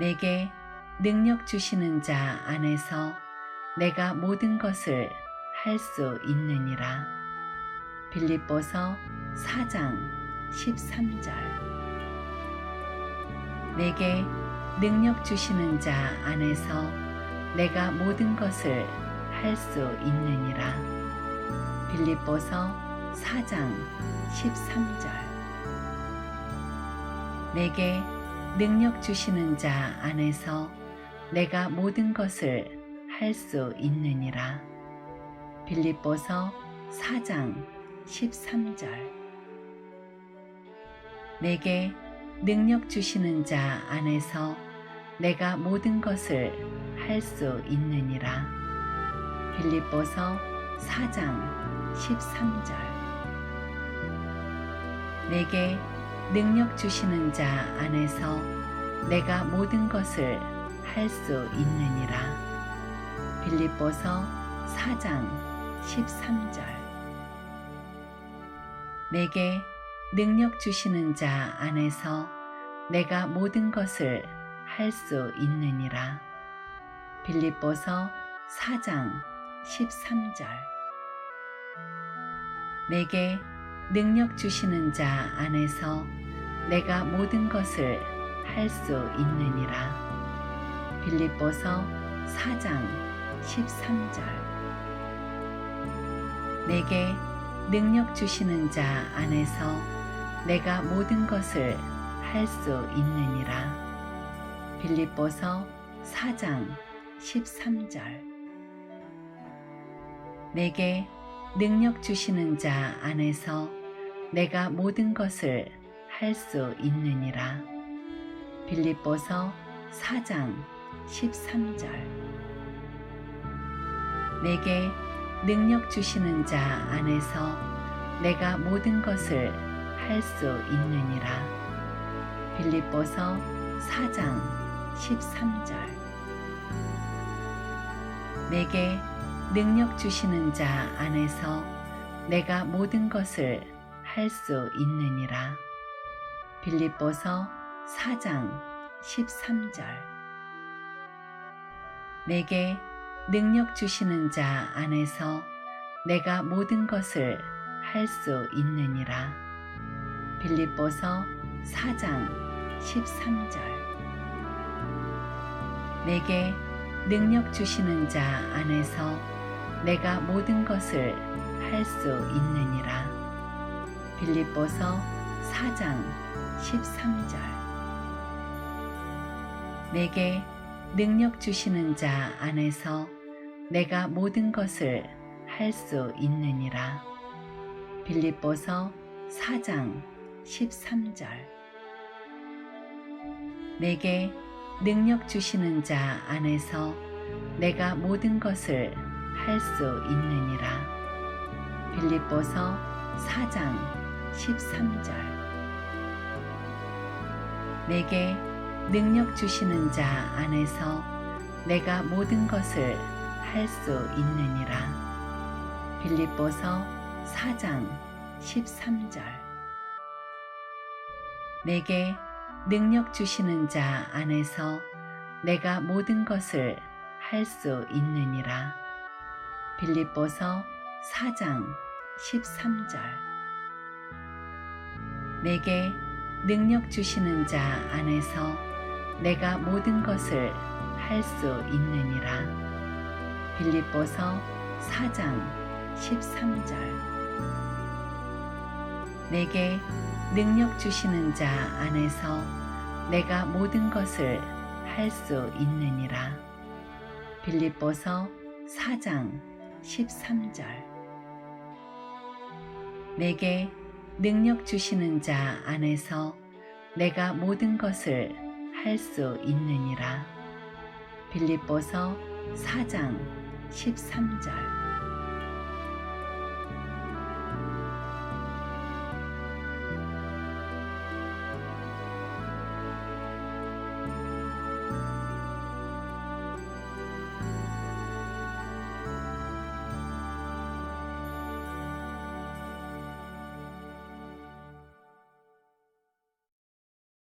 내게 능력 주시는 자 안에서 내가 모든 것을 할 수 있느니라. 빌립보서 4장 13절 내게 능력 주시는 자 안에서 내가 모든 것을 할 수 있느니라. 빌립보서 4장 13절 내게 능력 주시는 자 안에서 내가 모든 것을 할 수 있느니라. 빌립보서 4장 13절 내게 능력 주시는 자 안에서 내가 모든 것을 할 수 있느니라. 빌립보서 4장 13절 내게 능력 주시는 자 안에서 내가 모든 것을 할 수 있느니라. 빌립보서 4장 13절 내게 능력 주시는 자 안에서 내가 모든 것을 할 수 있느니라. 빌립보서 4장 13절 내게 능력 주시는 자 안에서 내가 모든 것을 할 수 있느니라. 빌립보서 4장 13절 내게 능력 주시는 자 안에서 내가 모든 것을 할 수 있느니라. 빌립보서 4장 13절 내게 능력 주시는 자 안에서 내가 모든 것을 할 수 있느니라. 빌립보서 4장 13절 내게 능력 주시는 자 안에서 내가 모든 것을 할 수 있느니라. 빌립보서 4장 13절 내게 능력 주시는 자 안에서 내가 모든 것을 할 수 있느니라. 빌립보서 4장 13절 내게 능력 주시는 자 안에서 내가 모든 것을 할 수 있느니라. 빌립보서 4장 13절 내게 능력 주시는 자 안에서 내가 모든 것을 할 수 있느니라. 빌립보서 4장 13절 내게 능력 주시는 자 안에서 내가 모든 것을 할 수 있느니라. 빌립보서 4장 13절 내게 능력 주시는 자 안에서 내가 모든 것을 할 수 있느니라. 빌립보서 4장 13절 내게 능력 주시는 자 안에서 내가 모든 것을 할 수 있느니라. 빌립보서 4장 13절 내게 능력 주시는 자 안에서 내가 모든 것을 할 수 있느니라. 빌립보서 4장 13절 내게 능력 주시는 자 안에서 내가 모든 것을 할 수 있느니라. 빌립보서 4장 13절 내게 능력 주시는 자 안에서 내가 모든 것을 할 수 있느니라. 빌립보서 4장 13절 내게 능력 주시는 자 안에서 내가 모든 것을 할 수 있느니라. 빌립보서 4장 13절